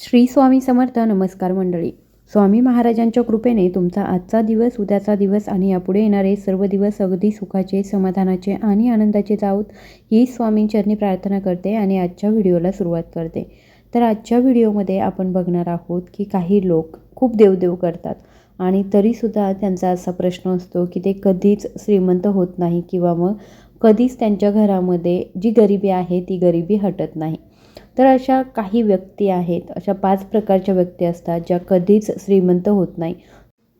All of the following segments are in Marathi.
श्री स्वामी समर्थ नमस्कार मंडळी. स्वामी महाराजांच्या कृपेने तुमचा आजचा दिवस उद्याचा दिवस आणि यापुढे येणारे सर्व दिवस अगदी सुखाचे समाधानाचे आणि आनंदाचे जाऊत ही स्वामींचरणी प्रार्थना करते आणि आजच्या व्हिडिओला सुरुवात करते. तर आजच्या व्हिडिओमध्ये आपण बघणार आहोत की काही लोक खूप देवदेव करतात आणि तरीसुद्धा त्यांचा असा प्रश्न असतो की ते कधीच श्रीमंत होत नाही किंवा मग कधीच त्यांच्या घरामध्ये जी गरिबी आहे ती गरिबी हटत नाही. तर अशा काही व्यक्ती आहेत अशा पाच प्रकारच्या व्यक्ती असतात ज्या कधीच श्रीमंत होत नाही.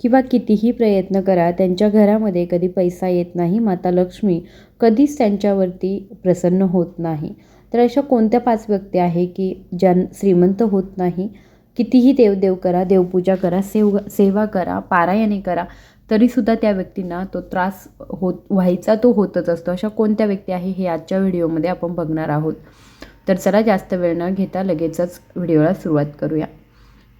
किंवा कितीही प्रयत्न करा त्यांच्या घरामध्ये कधी पैसा येत नाही माता लक्ष्मी कधीच त्यांच्यावरती प्रसन्न होत नाही. तर अशा कोणत्या पाच व्यक्ती आहे की ज्या श्रीमंत होत नाही? कितीही देवदेव करा देवपूजा करा सेव सेवा करा पारायणे करा तरीसुद्धा त्या व्यक्तींना तो त्रास होत व्हायचा तो होतच असतो. अशा कोणत्या व्यक्ती आहे हे आजच्या व्हिडिओमध्ये आपण बघणार आहोत. तर चला जास्त वेळ न घेता लगेचच व्हिडिओला सुरुवात करूया.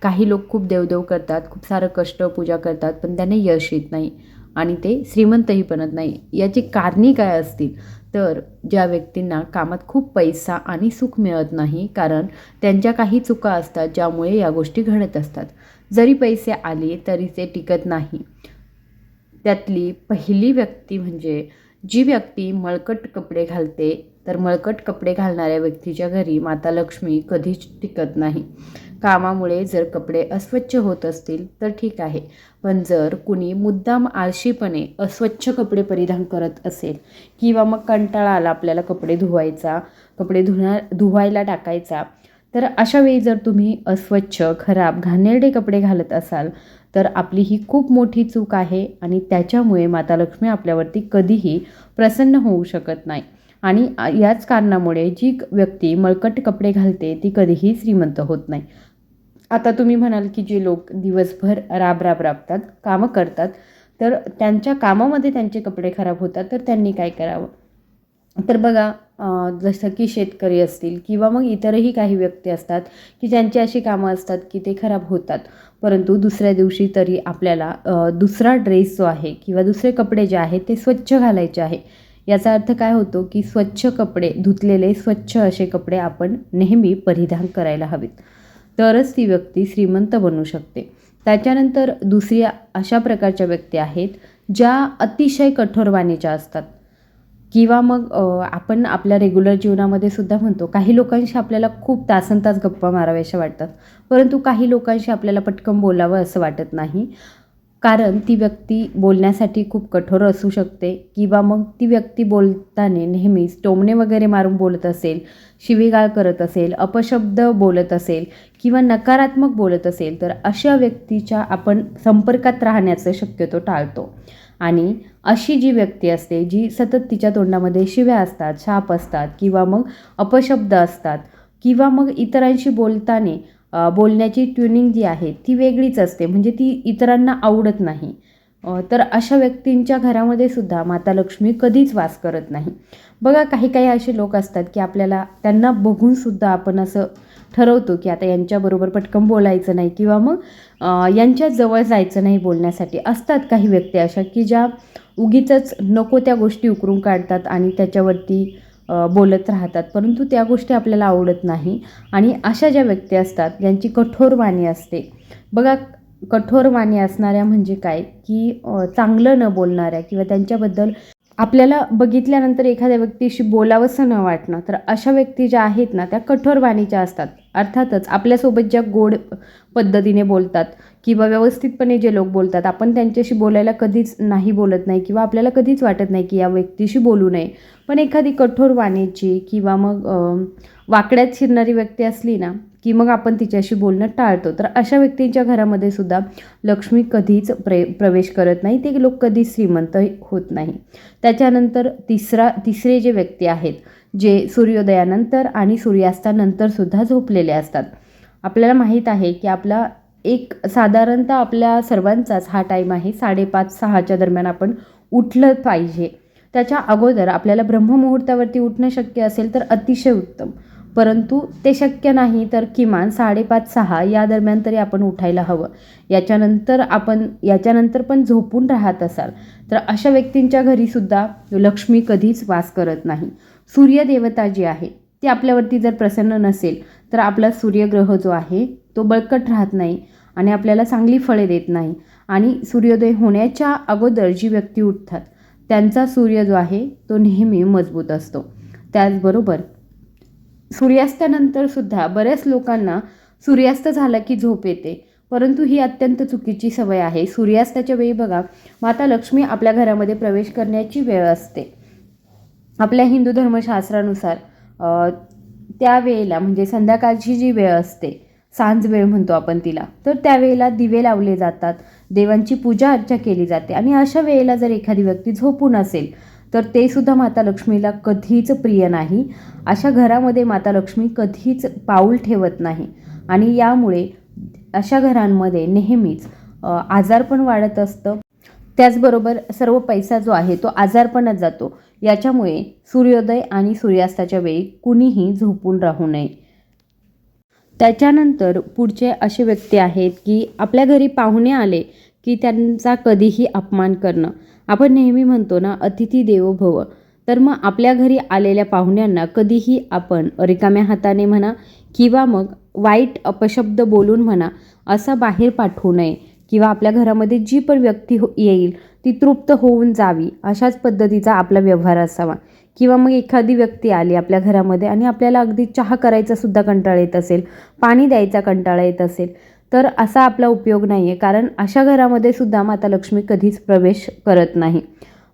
काही लोक खूप देवदेव करतात खूप सारं कष्ट पूजा करतात पण त्यांना यश येत नाही आणि ते श्रीमंतही बनत नाही. याची कारणे काय असतील? तर ज्या व्यक्तींना कामात खूप पैसा आणि सुख मिळत नाही कारण त्यांच्या काही चुका असतात ज्यामुळे या गोष्टी घडत असतात. जरी पैसे आले तरी ते टिकत नाही. त्यातली पहिली व्यक्ती म्हणजे जी व्यक्ती मळकट कपडे घालते तर मळकट कपडे घालणाऱ्या व्यक्तीच्या घरी माता लक्ष्मी कधीच टिकत नाही. कामामुळे जर कपडे अस्वच्छ होत असतील तर ठीक आहे. पण जर कुणी मुद्दाम आळशीपणे अस्वच्छ कपडे परिधान करत असेल किंवा मग कंटाळा आला आपल्याला कपडे धुवायचा कपडे धुण्या धुवायला टाकायचा तर अशा वेळी जर तुम्ही अस्वच्छ खराब घाणेरडे कपडे घालत असाल तर आपली ही खूप मोठी चूक आहे आणि त्याच्यामुळे माता लक्ष्मी आपल्यावरती कधीही प्रसन्न होऊ शकत नाही. आणि याच कारणामुळे जी व्यक्ती मळकट कपडे घालते ती कधीही श्रीमंत होत नाही. आता तुम्ही म्हणाल की जे लोक दिवसभर राब राब राबतात कामं करतात तर त्यांच्या कामामध्ये त्यांचे कपडे खराब होतात तर त्यांनी काय करावं? तर बघा जसं की शेतकरी असतील किंवा मग इतरही काही व्यक्ती असतात की ज्यांची अशी कामं असतात की ते खराब होतात. परंतु दुसऱ्या दिवशी तरी आपल्याला दुसरा ड्रेस जो आहे किंवा दुसरे कपडे जे आहेत ते स्वच्छ घालायचे आहे. याचा अर्थ काय होतो की स्वच्छ कपडे धुतलेले स्वच्छ असे कपडे आपण नेहमी परिधान करायला हवेत. तरच ती व्यक्ती श्रीमंत बनू शकते. त्याच्यानंतर दुसरी अशा प्रकारच्या व्यक्ती आहेत ज्या अतिशय कठोरवाणीच्या असतात. किंवा मग आपण आपल्या रेग्युलर जीवनामध्ये सुद्धा म्हणतो काही लोकांशी आपल्याला खूप तासन तास गप्पा माराव्याशा वाटतात. परंतु काही लोकांशी आपल्याला पटकन बोलावं असं वाटत नाही. कारण ती व्यक्ती बोलण्यासाठी खूप कठोर असू शकते किंवा मग ती व्यक्ती बोलताना नेहमीच टोमणे वगैरे मारून बोलत असेल शिवीगाळ करत असेल अपशब्द बोलत असेल किंवा नकारात्मक बोलत असेल तर अशा व्यक्तीच्या आपण संपर्कात राहण्याचं शक्यतो टाळतो. आणि अशी जी व्यक्ती असते जी सतत तिच्या तोंडामध्ये शिव्या असतात शाप असतात किंवा मग अपशब्द असतात किंवा मग इतरांशी बोलताना बोलण्याची ट्युनिंग जी आहे ती वेगळीच असते. म्हणजे ती इतरांना आवडत नाही. तर अशा व्यक्तींच्या घरामध्ये सुद्धा माता लक्ष्मी कधीच वास करत नाही. बघा काही काही असे लोक असतात की आपल्याला त्यांना बघूनसुद्धा आपण असं ठरवतो की आता यांच्याबरोबर पटकन बोलायचं नाही किंवा मग यांच्या जवळ जायचं नाही बोलण्यासाठी. असतात काही व्यक्ती अशा की ज्या उगीच नको त्या गोष्टी उकरून काढतात आणि त्याच्यावरती बोलत राहतात. परंतु त्या गोष्टी आपल्याला आवडत नाही. आणि अशा ज्या व्यक्ती असतात ज्यांची कठोर वाणी असते. बघा कठोर वाणी असणाऱ्या म्हणजे काय? की चांगलं न बोलणाऱ्या किंवा त्यांच्याबद्दल आपल्याला बघितल्यानंतर एखाद्या व्यक्तीशी बोलावंसं न वाटणं तर अशा व्यक्ती ज्या आहेत ना त्या कठोर वाणीच्या असतात. अर्थातच आपल्यासोबत ज्या गोड पद्धतीने बोलतात किंवा व्यवस्थितपणे जे लोक बोलतात आपण त्यांच्याशी बोलायला कधीच नाही बोलत नाही किंवा आपल्याला कधीच वाटत नाही की या व्यक्तीशी बोलू नये. पण एखादी कठोर वाणीची किंवा मग वाकड्यात शिरणारी व्यक्ती असली ना की मग आपण तिच्याशी बोलणं टाळतो. तर अशा व्यक्तींच्या घरामध्ये सुद्धा लक्ष्मी कधीच प्रे प्रवेश करत नाही. ते लोक कधीच श्रीमंत होत नाही. त्याच्यानंतर तिसरा तिसरे जे व्यक्ती आहेत जे सूर्योदयानंतर आणि सूर्यास्तानंतरसुद्धा झोपलेले असतात. आपल्याला माहीत आहे की आपला एक साधारणतः आपल्या सर्वांचाच हा टाईम आहे साडेपाच सहाच्या दरम्यान आपण उठलं पाहिजे. त्याच्या अगोदर आपल्याला ब्रह्ममुहूर्तावरती उठणं शक्य असेल तर अतिशय उत्तम. परंतु ते शक्य नाही तर किमान साडेपाच सहा या दरम्यान तरी आपण उठायला हवं. याच्यानंतर आपण याच्यानंतर पण झोपून राहत असाल तर अशा व्यक्तींच्या घरीसुद्धा लक्ष्मी कधीच वास करत नाही. सूर्यदेवता जी आहे ती आपल्यावरती जर प्रसन्न नसेल तर आपला सूर्यग्रह जो आहे तो बळकट राहत नाही आणि आपल्याला चांगली फळे देत नाही आणि सूर्योदय होण्याच्या अगोदर जी व्यक्ती उठतात त्यांचा सूर्य जो आहे तो नेहमी मजबूत असतो. त्याचबरोबर सूर्यास्तानंतर सुद्धा बऱ्याच लोकांना सूर्यास्त झाला की झोप येते. परंतु ही अत्यंत चुकीची सवय आहे. सूर्यास्ताच्या वेळी बघा माता लक्ष्मी आपल्या घरामध्ये प्रवेश करण्याची वेळ असते. आपल्या हिंदू धर्मशास्त्रानुसार त्या वेळेला म्हणजे संध्याकाळची जी वेळ असते सांज वेळ म्हणतो आपण तिला तर त्यावेळेला दिवे लावले जातात देवांची पूजा अर्चा केली जाते आणि अशा वेळेला जर एखादी व्यक्ती झोपून असेल तर ते सुद्धा माता लक्ष्मीला कधीच प्रिय नाही. अशा घरामध्ये माता लक्ष्मी कधीच पाऊल ठेवत नाही. आणि यामुळे अशा घरांमध्ये नेहमीच आजारपण वाढत असतं. त्याचबरोबर सर्व पैसा जो आहे तो आजारपणात जातो. याच्यामुळे सूर्योदय आणि सूर्यास्ताच्या वेळी कुणीही झोपून राहू नये. त्याच्यानंतर पुढचे असे व्यक्ती आहेत की आपल्या घरी पाहुणे आले की त्यांचा कधीही अपमान करणं. आपण नेहमी म्हणतो ना अतिथी देवो भव. तर मग आपल्या घरी आलेल्या पाहुण्यांना कधीही आपण रिकाम्या हाताने म्हणा किंवा मग वाईट अपशब्द बोलून म्हणा असं बाहेर पाठवू नये किंवा आपल्या घरामध्ये जी पण व्यक्ती हो येईल ती तृप्त होऊन जावी अशाच पद्धतीचा आपला व्यवहार असावा. किंवा मग एखादी व्यक्ती आली आपल्या घरामध्ये आणि आपल्याला अगदी चहा करायचा सुद्धा कंटाळा येत असेल पाणी द्यायचा कंटाळा येत असेल तर असा आपला उपयोग नाही आहे कारण अशा घरामध्ये सुद्धा माता लक्ष्मी कधीच प्रवेश करत नाही.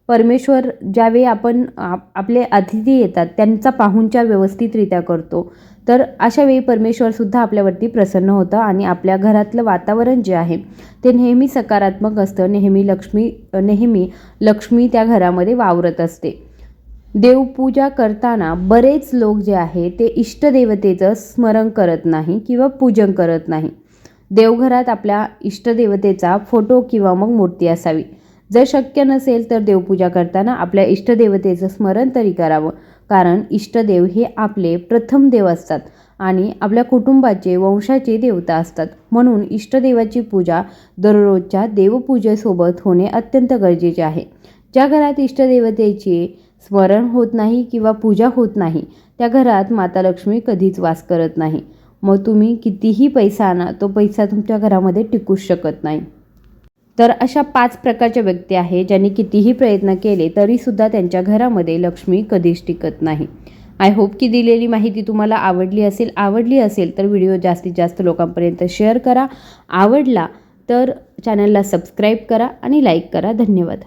परमेश्वर ज्यावेळी आपण आप आपले अतिथी येतात त्यांचा पाहुणचार व्यवस्थितरित्या करतो. तर अशावेळी परमेश्वरसुद्धा आपल्यावरती प्रसन्न होतं आणि आपल्या घरातलं वातावरण जे आहे ते नेहमी सकारात्मक असतं. नेहमी लक्ष्मी नेहमी लक्ष्मी त्या घरामध्ये वावरत असते. देवपूजा करताना बरेच लोक जे आहे ते इष्टदेवतेचं स्मरण करत नाही किंवा पूजन करत नाही. देवघरात आपल्या इष्टदेवतेचा फोटो किंवा मग मूर्ती असावी. जर शक्य नसेल तर देवपूजा करताना आपल्या इष्टदेवतेचं स्मरण तरी करावं. कारण इष्टदेव हे आपले प्रथम देव असतात आणि आपल्या कुटुंबाचे वंशाचे देवता असतात. म्हणून इष्टदेवाची पूजा दररोजच्या देवपूजेसोबत होणे अत्यंत गरजेचे आहे. ज्या घरात इष्टदेवतेचे स्मरण होत नाही किंवा पूजा होत नाही त्या घरात माता लक्ष्मी कधीच वास करत नाही. मग तुम्ही कितीही पैसा आणा तो पैसा तुमच्या घरामध्ये टिकूच शकत नाही. तर अशा पाच प्रकारच्या व्यक्ती आहे ज्यांनी कितीही प्रयत्न केले तरीसुद्धा त्यांच्या घरामध्ये लक्ष्मी कधीच टिकत नाही. आय होप की दिलेली माहिती तुम्हाला आवडली असेल. आवडली असेल तर व्हिडिओ जास्तीत जास्त लोकांपर्यंत शेअर करा. आवडला तर चॅनलला सबस्क्राईब करा आणि लाईक करा. धन्यवाद.